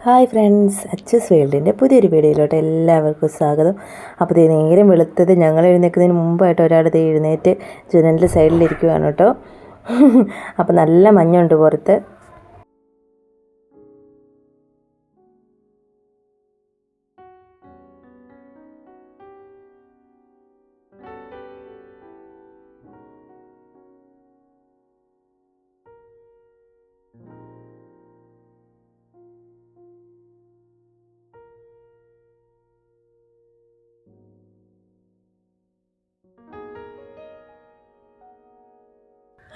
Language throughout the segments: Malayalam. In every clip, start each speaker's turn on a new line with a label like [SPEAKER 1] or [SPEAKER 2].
[SPEAKER 1] ഹായ് ഫ്രണ്ട്സ് അച്ചസ് വേൾഡിന്റെ പുതിയൊരു വീഡിയോയിലോട്ട് എല്ലാവർക്കും സ്വാഗതം. അപ്പോൾ ഇത് നേരം വെളുത്തത് ഞങ്ങൾ എഴുന്നേൽക്കുന്നതിന് മുമ്പായിട്ട് ഒരാൾ ഇത് എഴുന്നേറ്റ് ജനലിന്റെ സൈഡിലിരിക്കുവാണ് കേട്ടോ. അപ്പോൾ നല്ല മഞ്ഞുണ്ട് പുറത്ത്.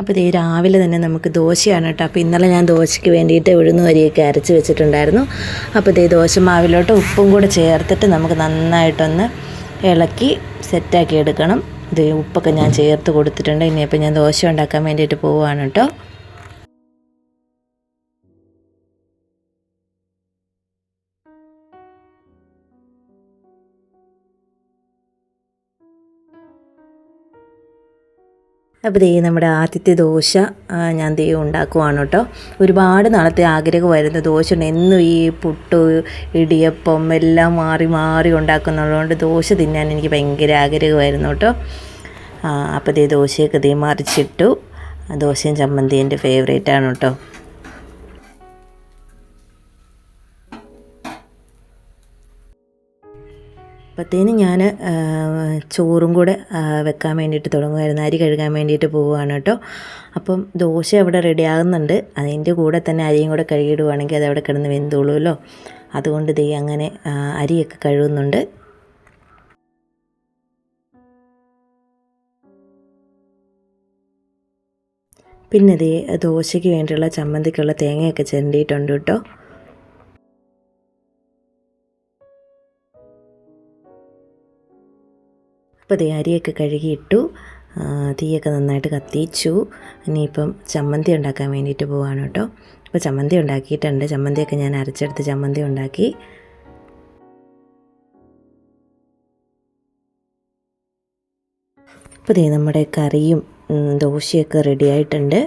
[SPEAKER 1] അപ്പോൾ ഇതേ രാവിലെ തന്നെ നമുക്ക് ദോശയാണ് കേട്ടോ. അപ്പോൾ ഇന്നലെ ഞാൻ ദോശയ്ക്ക് വേണ്ടിയിട്ട് ഉഴുന്ന് വരിയൊക്കെ അരച്ച് വെച്ചിട്ടുണ്ടായിരുന്നു. അപ്പോൾ ഇതേ ദോശ മാവിലോട്ട് ഉപ്പും കൂടെ ചേർത്തിട്ട് നമുക്ക് നന്നായിട്ടൊന്ന് ഇളക്കി സെറ്റാക്കി എടുക്കണം. ഇത് ഉപ്പൊക്കെ ഞാൻ ചേർത്ത് കൊടുത്തിട്ടുണ്ട്. ഇനിയിപ്പോൾ ഞാൻ ദോശ ഉണ്ടാക്കാൻ വേണ്ടിയിട്ട് പോവുകയാണ് കേട്ടോ. അപ്പോൾ ദേ നമ്മുടെ ആദ്യത്തെ ദോശ ഞാൻ ദേ ഉണ്ടാക്കുവാണ് കേട്ടോ. ഒരുപാട് നാളത്തെ ആഗ്രഹമായിരുന്നു ദോശ ഉണ്ട് എന്നും ഈ പുട്ട് ഇടിയപ്പം എല്ലാം മാറി മാറി ഉണ്ടാക്കുന്നതുകൊണ്ട് ദോശ തിന്നാൻ എനിക്ക് ഭയങ്കര ആഗ്രഹമായിരുന്നു കേട്ടോ. അപ്പോൾ ദേ ദോശയൊക്കെ ദേ മറിച്ചിട്ടു. ദോശയും ചമ്മന്തി എന്റെ ഫേവറേറ്റ് ആണ് കേട്ടോ. അപ്പോഴത്തേന് ഞാൻ ചോറും കൂടെ വെക്കാൻ വേണ്ടിയിട്ട് തുടങ്ങുമായിരുന്നു അരി കഴുകാൻ വേണ്ടിയിട്ട് പോവുകയാണ് കേട്ടോ. അപ്പം ദോശ അവിടെ റെഡി ആകുന്നുണ്ട് അതിന്റെ കൂടെ തന്നെ അരിയും കൂടെ കഴുകിയിടുവാണെങ്കിൽ അത് അവിടെ കിടന്ന് വെന്തുള്ളൂല്ലോ അതുകൊണ്ട് ദേ അങ്ങനെ അരിയൊക്കെ കഴുകുന്നുണ്ട്. പിന്നെ ദേ ദോശയ്ക്ക് വേണ്ടിയുള്ള ചമ്മന്തിക്കുള്ള തേങ്ങയൊക്കെ ചിരണ്ടിയിട്ടുണ്ട് കേട്ടോ. അപ്പോൾ ദേ അരിയൊക്കെ കഴുകിയിട്ടു തീയൊക്കെ നന്നായിട്ട് കത്തിച്ചു. ഇനിയിപ്പം ചമ്മന്തി ഉണ്ടാക്കാൻ വേണ്ടിയിട്ട് പോവാണ് കേട്ടോ. അപ്പോൾ ചമ്മന്തി ഉണ്ടാക്കിയിട്ടുണ്ട്. ചമ്മന്തിയൊക്കെ ഞാൻ അരച്ചെടുത്ത് ചമ്മന്തി ഉണ്ടാക്കി. അപ്പോൾ ദേ നമ്മുടെ കറിയും ദോശയൊക്കെ റെഡി ആയിട്ടുണ്ട്.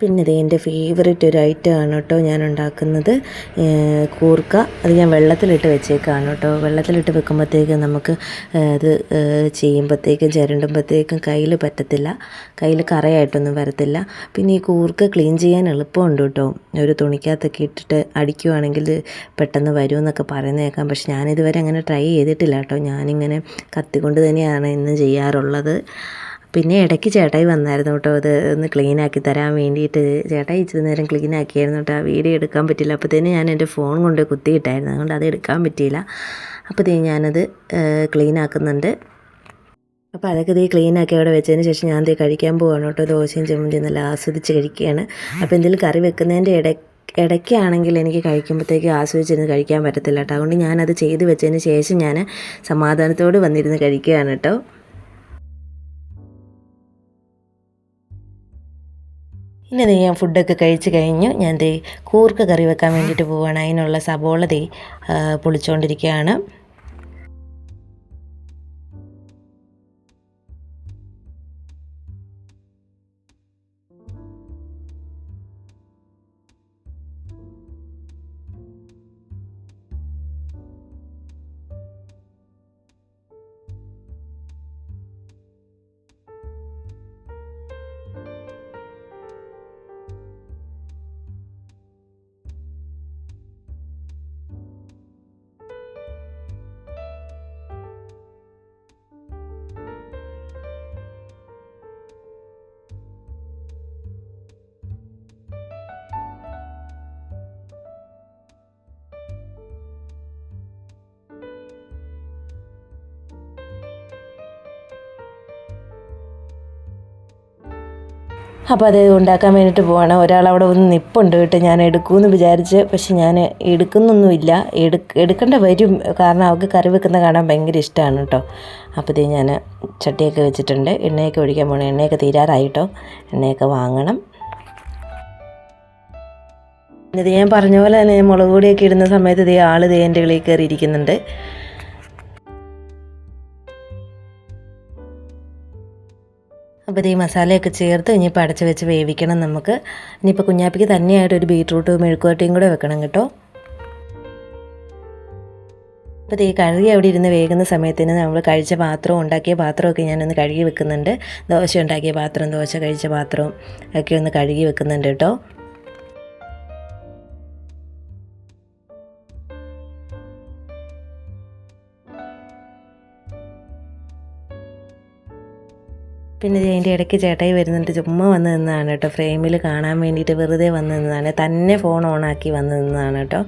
[SPEAKER 1] പിന്നെ ഇത് എന്റെ ഫേവറേറ്റ് ഒരു ഐറ്റം ആണ് കേട്ടോ ഞാൻ ഉണ്ടാക്കുന്നത് കൂർക്ക. അത് ഞാൻ വെള്ളത്തിലിട്ട് വെച്ചേക്കാണ് കേട്ടോ. വെള്ളത്തിലിട്ട് വെക്കുമ്പോഴത്തേക്കും നമുക്ക് അത് ചെയ്യുമ്പോഴത്തേക്കും ചിരണ്ടുമ്പോഴത്തേക്കും കയ്യിൽ പറ്റത്തില്ല. കയ്യിൽ കറയായിട്ടൊന്നും വരത്തില്ല. പിന്നെ ഈ കൂർക്ക ക്ലീൻ ചെയ്യാൻ എളുപ്പമുണ്ട് കേട്ടോ. ഒരു തുണിക്കകത്തൊക്കെ ഇട്ടിട്ട് അടിക്കുവാണെങ്കിൽ പെട്ടെന്ന് വരുമെന്നൊക്കെ പറയുന്ന കേൾക്കാം പക്ഷെ ഞാനിതുവരെ അങ്ങനെ ട്രൈ ചെയ്തിട്ടില്ല കേട്ടോ. ഞാനിങ്ങനെ കത്തിക്കൊണ്ട് തന്നെയാണ് ഇന്ന് ചെയ്യാറുള്ളത്. പിന്നെ ഇടയ്ക്ക് ചേട്ടായി വന്നായിരുന്നു കേട്ടോ. അത് ഒന്ന് ക്ലീൻ ആക്കി തരാൻ വേണ്ടിയിട്ട് ചേട്ടായി ഇച്ചിരി നേരം ക്ലീൻ ആക്കിയായിരുന്നു കേട്ടോ. ആ വീഡിയോ എടുക്കാൻ പറ്റില്ല തന്നെ ഞാൻ എന്റെ ഫോൺ കൊണ്ട് കുത്തിയിട്ടായിരുന്നു അതുകൊണ്ട് അത് എടുക്കാൻ പറ്റിയില്ല. അപ്പോഴത്തേ ഞാനത് ക്ലീൻ ആക്കുന്നുണ്ട്. അപ്പോൾ അതൊക്കെ ദേ ക്ലീൻ ആക്കി അവിടെ വെച്ചതിന് ശേഷം ഞാൻ ദേ കഴിക്കാൻ പോവാണ് കേട്ടോ. ദോശയും ചമ്മന്തിയും നല്ല ആസ്വദിച്ച് കഴിക്കുകയാണ്. അപ്പോൾ എന്തെങ്കിലും കറി വെക്കുന്നതിന്റെ ഇട ഇടയ്ക്കാണെങ്കിൽ എനിക്ക് കഴിക്കുമ്പോഴത്തേക്ക് ആസ്വദിച്ചിരുന്ന് കഴിക്കാൻ പറ്റത്തില്ല കേട്ടോ. അതുകൊണ്ട് ഞാനത് ചെയ്ത് വെച്ചതിന് ശേഷം ഞാൻ സമാധാനത്തോട് വന്നിരുന്ന് കഴിക്കുകയാണ് കേട്ടോ. ഇനി ദേ ഞാൻ ഫുഡൊക്കെ കഴിച്ച് കഴിഞ്ഞു ഞാൻ ദേ കൂർക്ക കറി വെക്കാൻ വേണ്ടിയിട്ട് പോവുകയാണ് അതിനുള്ള സബോള ദേ പൊളിച്ചുകൊണ്ടിരിക്കുകയാണ് അപ്പോൾ അത് ഉണ്ടാക്കാൻ വേണ്ടിയിട്ട് പോവാണ്. ഒരാൾ അവിടെ ഒന്ന് നിപ്പുണ്ട് കേട്ടോ. ഞാൻ എടുക്കുമെന്ന് വിചാരിച്ച് പക്ഷെ ഞാൻ എടുക്കുന്നൊന്നുമില്ല. എടുക്ക എടുക്കേണ്ട വരും. കാരണം അവൾക്ക് കറി വെക്കുന്ന കാണാൻ ഭയങ്കര ഇഷ്ടമാണ് കേട്ടോ. അപ്പോൾ ഇത് ഞാൻ ചട്ടിയൊക്കെ വെച്ചിട്ടുണ്ട്. എണ്ണയൊക്കെ ഒഴിക്കാൻ പോകണം എണ്ണയൊക്കെ തീരാറായി കേട്ടോ. എണ്ണയൊക്കെ വാങ്ങണം. ഇത് ഞാൻ പറഞ്ഞ പോലെ തന്നെ മുളക് പൊടിയൊക്കെ ഇടുന്ന സമയത്ത് ഇതേ ആൾ ഇതേ എന്റെ കിളിയിൽ കയറി ഇരിക്കുന്നുണ്ട് അപ്പോൾ ഇത് ഈ മസാലയൊക്കെ ചേർത്ത് ഇനിയിപ്പോൾ അടച്ച് വെച്ച് വേവിക്കണം നമുക്ക്. ഇനിയിപ്പോൾ കുഞ്ഞാപ്പിക്ക് തന്നെയായിട്ട് ഒരു ബീട്രൂട്ടും മെഴുക്കുവരട്ടിയും കൂടെ വെക്കണം കേട്ടോ. അപ്പോൾ ഈ കഴുകി അവിടെ ഇരുന്ന് വേകുന്ന സമയത്തിന് നമ്മൾ കഴിച്ച പാത്രവും ഉണ്ടാക്കിയ പാത്രമൊക്കെ ഞാനൊന്ന് കഴുകി വെക്കുന്നുണ്ട്. ദോശ ഉണ്ടാക്കിയ പാത്രം ദോശ കഴിച്ച പാത്രവും ഒക്കെ ഒന്ന് കഴുകി വെക്കുന്നുണ്ട് കേട്ടോ. പിന്നെ ജയന്റെ ഇടയ്ക്ക് ചേട്ടായി വരുന്നുണ്ട്. ചുമ്മാ വന്ന് നിന്നതാണ് കേട്ടോ. ഫ്രെയിമിൽ കാണാൻ വേണ്ടിയിട്ട് വെറുതെ വന്ന് നിന്നതാണ്. തന്നെ ഫോൺ ഓണാക്കി വന്ന് നിന്നതാണ് കേട്ടോ.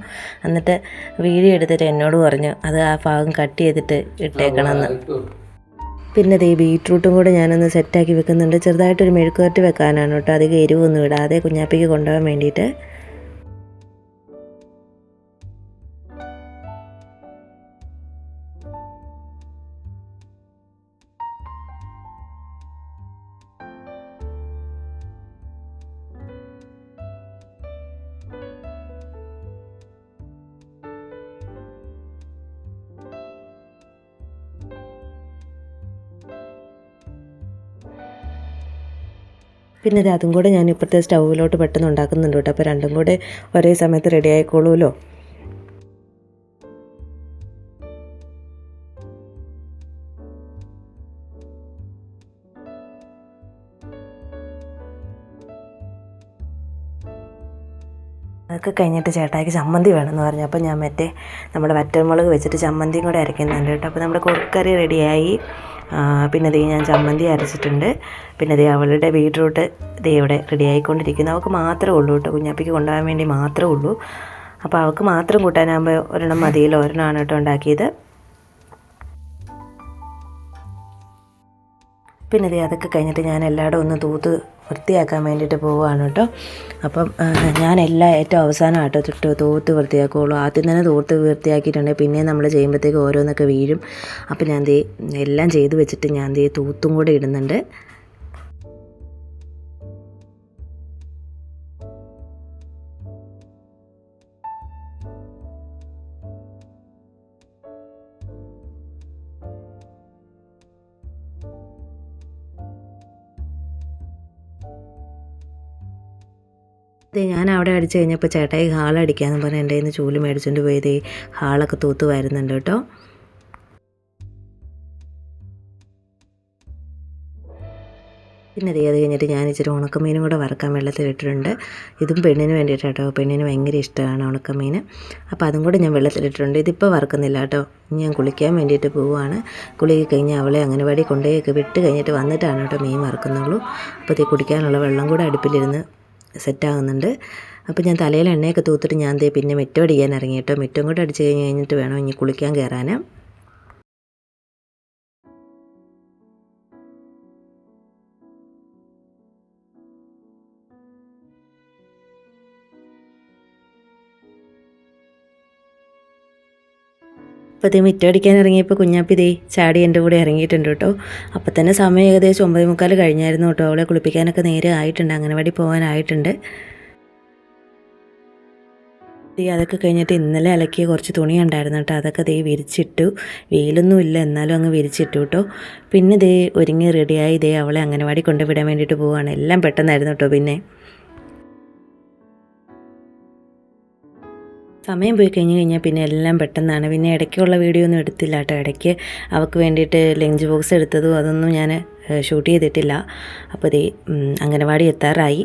[SPEAKER 1] എന്നിട്ട് വീഡിയോ എടുത്തിട്ട് എന്നോട് പറഞ്ഞു അത് ആ ഭാഗം കട്ട് ചെയ്തിട്ട് ഇട്ടേക്കണമെന്ന്. പിന്നെ ഈ ബീട്രൂട്ടും കൂടെ ഞാനൊന്ന് സെറ്റാക്കി വെക്കുന്നുണ്ട്. ചെറുതായിട്ടൊരു മെഴുക്കുവരട്ടി വെക്കാനാണ് കേട്ടോ. അധികം എരിവൊന്നും ഇടാതെ കുഞ്ഞാപ്പിക്ക് കൊണ്ടുപോകാൻ വേണ്ടിയിട്ട്. പിന്നെ അതും കൂടെ ഞാൻ ഇപ്പോഴത്തെ സ്റ്റൗവിലോട്ട് പെട്ടെന്ന് ഉണ്ടാക്കുന്നുണ്ട് കേട്ടോ. അപ്പോൾ രണ്ടും കൂടെ ഒരേ സമയത്ത് റെഡി ആയിക്കോളൂല്ലോ. അതൊക്കെ കഴിഞ്ഞിട്ട് ചേട്ടായിക്ക് ചമ്മന്തി വേണമെന്ന് പറഞ്ഞു. അപ്പോൾ ഞാൻ മറ്റേ നമ്മുടെ വറ്റൽമുളക് വെച്ചിട്ട് ചമ്മന്തിയും കൂടെ അരയ്ക്കുന്നുണ്ട് കേട്ടോ. അപ്പോൾ നമ്മുടെ കുറുക്കറി റെഡിയായി. പിന്നെ ദേ ഞാൻ ചമ്മന്തി അരച്ചിട്ടുണ്ട്. പിന്നെ ദേ അവളുടെ ബീട്രൂട്ട് ദേ ഇവിടെ റെഡി ആയിക്കൊണ്ടിരിക്കുന്നു അവൾക്ക് മാത്രമേ ഉള്ളൂ കേട്ടോ. കുഞ്ഞാപ്പിക്ക് കൊണ്ടുപോകാൻ വേണ്ടി മാത്രമേ ഉള്ളൂ. അപ്പോൾ അവൾക്ക് മാത്രം കൂട്ടാനാകുമ്പോൾ ഒരെണ്ണം മതിയിലോ ഒരെണ്ണമാണ് കേട്ടോ ഉണ്ടാക്കിയത്. പിന്നെ ദേ അതൊക്കെ കഴിഞ്ഞിട്ട് ഞാൻ എല്ലായിടും ഒന്ന് തൂത്ത് വൃത്തിയാക്കാൻ വേണ്ടിയിട്ട് പോവുകയാണ് കേട്ടോ. അപ്പം ഞാൻ എല്ലാം ഏറ്റവും അവസാനമായിട്ട് തൊട്ട് തൂത്ത് വൃത്തിയാക്കുകയുള്ളൂ ആദ്യം തന്നെ തൂത്ത് വൃത്തിയാക്കിയിട്ടുണ്ടെങ്കിൽ പിന്നെ നമ്മൾ ചെയ്യുമ്പോഴത്തേക്ക് ഓരോന്നൊക്കെ വീഴും. അപ്പം ഞാൻ ദേ എല്ലാം ചെയ്ത് വെച്ചിട്ട് ഞാൻ ദേ തൂത്തും കൂടെ ഇടുന്നുണ്ട്. ദേ ഞാൻ അവിടെ അടിച്ചു കഴിഞ്ഞപ്പോൾ ചേട്ടായി ഹാളടിക്കാന്ന് പറഞ്ഞാൽ പറഞ്ഞ് എന്റെ നിന്ന് ചൂൽ മേടിച്ചുകൊണ്ട് പോയത് ഹാളൊക്കെ തൂത്ത് വരുന്നുണ്ട് കേട്ടോ. പിന്നെ ദേ അത് കഴിഞ്ഞിട്ട് ഞാൻ ഇച്ചിരി ഉണക്കമീനും കൂടെ വറക്കാൻ വെള്ളത്തിലിട്ടിട്ടുണ്ട് ഇതും പെണ്ണിന് വേണ്ടിയിട്ട് കേട്ടോ. പെണ്ണിന് ഭയങ്കര ഇഷ്ടമാണ് ഉണക്കമീൻ. അപ്പോൾ അതും കൂടെ ഞാൻ വെള്ളത്തിലിട്ടിട്ടുണ്ട് ഇതിപ്പോൾ വറക്കുന്നില്ല കേട്ടോ. ഇനി ഞാൻ കുളിക്കാൻ വേണ്ടിയിട്ട് പോവുകയാണ്. കുളിക്ക് കഴിഞ്ഞ് അവളെ അംഗനവാടി കൊണ്ടുപോയൊക്കെ വിട്ട് കഴിഞ്ഞിട്ട് വന്നിട്ടാണ് കേട്ടോ മീൻ വറക്കുന്നുള്ളൂ. അപ്പോൾ ഇത് കുടിക്കാനുള്ള വെള്ളം കൂടെ അടുപ്പിലിരുന്ന് സെറ്റാകുന്നുണ്ട്. അപ്പോൾ ഞാൻ തലയിൽ എണ്ണയൊക്കെ തൂത്തിട്ട് ഞാൻ ദേ പിന്നെ മിറ്റം അടിക്കാൻ ഇറങ്ങി കേട്ടോ. മിറ്റം കൂടെ അടിച്ച് കഴിഞ്ഞ് കഴിഞ്ഞിട്ട് വേണം ഇനി കുളിക്കാൻ കയറാൻ. അപ്പോൾ ഇത് മിറ്റടിക്കാൻ ഇറങ്ങിയപ്പോൾ കുഞ്ഞാപ്പി ദേ ചാടി എന്റെ കൂടെ ഇറങ്ങിയിട്ടുണ്ട് കേട്ടോ. അപ്പോൾ തന്നെ സമയം ഏകദേശം ഒമ്പത് മുക്കാൽ കഴിഞ്ഞായിരുന്നു കേട്ടോ. അവളെ കുളിപ്പിക്കാനൊക്കെ നേരെ ആയിട്ടുണ്ട്. അംഗനവാടി പോകാനായിട്ടുണ്ട് ദേ അതൊക്കെ കഴിഞ്ഞിട്ട് ഇന്നലെ അലക്കിയ കുറച്ച് തുണി ഉണ്ടായിരുന്നു കേട്ടോ. അതൊക്കെ ദേ വിരിച്ചിട്ടു. വെയിലൊന്നും ഇല്ല. എന്നാലും അങ്ങ് വിരിച്ചിട്ടു കേട്ടോ. പിന്നെ ദേ ഒരുങ്ങി റെഡിയായി ദേ അവളെ അംഗനവാടി കൊണ്ടുവിടാൻ വേണ്ടിയിട്ട് പോവുകയാണ് എല്ലാം പെട്ടെന്നായിരുന്നു കേട്ടോ പിന്നെ. സമയം പോയി കഴിഞ്ഞ് കഴിഞ്ഞാൽ പിന്നെ എല്ലാം പെട്ടെന്നാണ്. പിന്നെ ഇടയ്ക്കുള്ള വീഡിയോ ഒന്നും എടുത്തില്ല കേട്ടോ. ഇടയ്ക്ക് അവൾക്ക് വേണ്ടിയിട്ട് ലഞ്ച് ബോക്സ് എടുത്തതും അതൊന്നും ഞാൻ ഷൂട്ട് ചെയ്തിട്ടില്ല. അപ്പോൾ ഇതേ അംഗനവാടി എത്താറായി.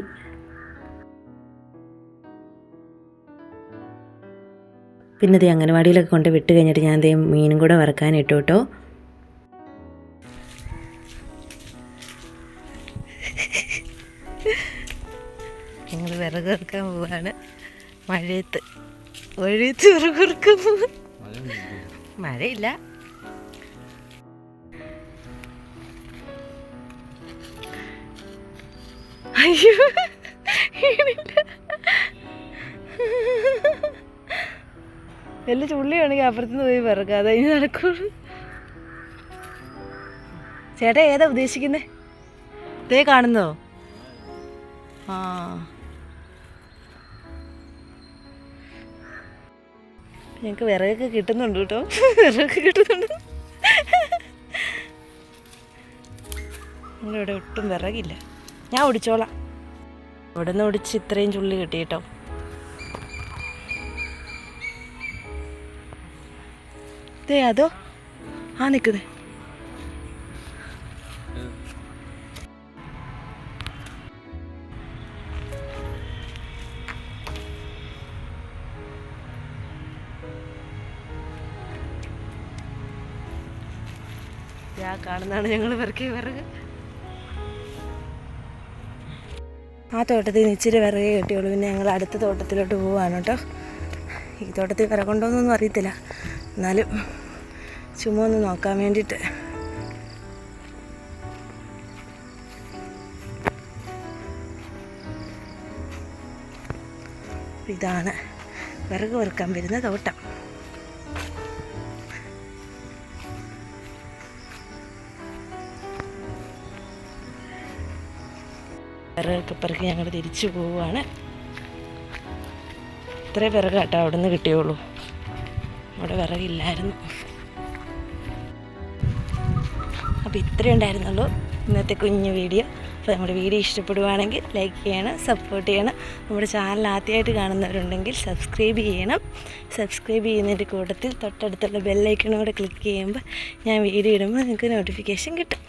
[SPEAKER 1] പിന്നെ ഇതേ അംഗനവാടിയിലൊക്കെ കൊണ്ട് വിട്ട് കഴിഞ്ഞിട്ട് ഞാൻ ഇതേ മീനും കൂടെ വറക്കാനിട്ടു കേട്ടോ. ഞങ്ങൾ വിറക് ഇറക്കാൻ പോവാണ്. മഴയത്ത്. ഇറക്കാൻ പോവാ മഴയില്ല. അയ്യോ. വല്ല ചുള്ളിയാണെങ്കിൽ അപ്പുറത്തുനിന്ന് പോയി വിറക്കാതെ ഇനി നടക്കുള്ളൂ. ചേട്ടാ ഏതാ ഉദ്ദേശിക്കുന്നേ? ഇതേ കാണുന്നോ? ആ. ഞങ്ങൾക്ക് വിറകൊക്കെ കിട്ടുന്നുണ്ട് കേട്ടോ. വിറകൊക്കെ കിട്ടുന്നുണ്ട്. ഇവിടെ ഒട്ടും വിറകില്ല. ഞാൻ ഓടിച്ചോളാം ഇവിടെ നിന്ന് ഓടിച്ച് ഇത്രയും ചുള്ളി കിട്ടി കേട്ടോ. ഇതേ അതോ? ആ നിൽക്കുന്നേ കാണുന്നതാണ് ഞങ്ങൾ വിറക്കി വിറക് ആ തോട്ടത്തിൽ നിന്ന് ഇച്ചിരി വിറകെ കിട്ടിയുള്ളൂ. പിന്നെ ഞങ്ങൾ അടുത്ത തോട്ടത്തിലോട്ട് പോവാണ് കേട്ടോ. ഈ തോട്ടത്തിൽ വിറകുണ്ടോയെന്നൊന്നും അറിയത്തില്ല. എന്നാലും ചുമ്മാ ഒന്ന് നോക്കാൻ വേണ്ടിയിട്ട്. ഇതാണ് വിറക് വെറുക്കാൻ വരുന്ന തോട്ടം. വിറകൊക്കെ പെറുക്കി ഞങ്ങൾ തിരിച്ചു പോവുകയാണ് ഇത്രയും വിറക് കേട്ടോ അവിടെ നിന്ന് കിട്ടിയുള്ളൂ. അവിടെ വിറകില്ലായിരുന്നു. അപ്പോൾ ഇത്രയും ഉണ്ടായിരുന്നുള്ളൂ ഇന്നത്തെ കുഞ്ഞു വീഡിയോ. അപ്പോൾ നമ്മുടെ വീഡിയോ ഇഷ്ടപ്പെടുവാണെങ്കിൽ ലൈക്ക് ചെയ്യണം സപ്പോർട്ട് ചെയ്യണം. നമ്മുടെ ചാനൽ ആദ്യമായിട്ട് കാണുന്നവരുണ്ടെങ്കിൽ സബ്സ്ക്രൈബ് ചെയ്യണം. സബ്സ്ക്രൈബ് ചെയ്യുന്നതിന്റെ കൂട്ടത്തിൽ തൊട്ടടുത്തുള്ള ബെല്ലൈക്കണോടെ ക്ലിക്ക് ചെയ്യുമ്പോൾ ഞാൻ വീഡിയോ ഇടുമ്പോൾ നിങ്ങൾക്ക് നോട്ടിഫിക്കേഷൻ കിട്ടും.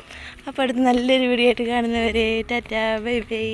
[SPEAKER 1] അപ്പോൾ അടുത്ത് നല്ലൊരു വീഡിയോ ആയിട്ട് കാണുന്നവരെ ടാറ്റാ ബൈ ബൈ.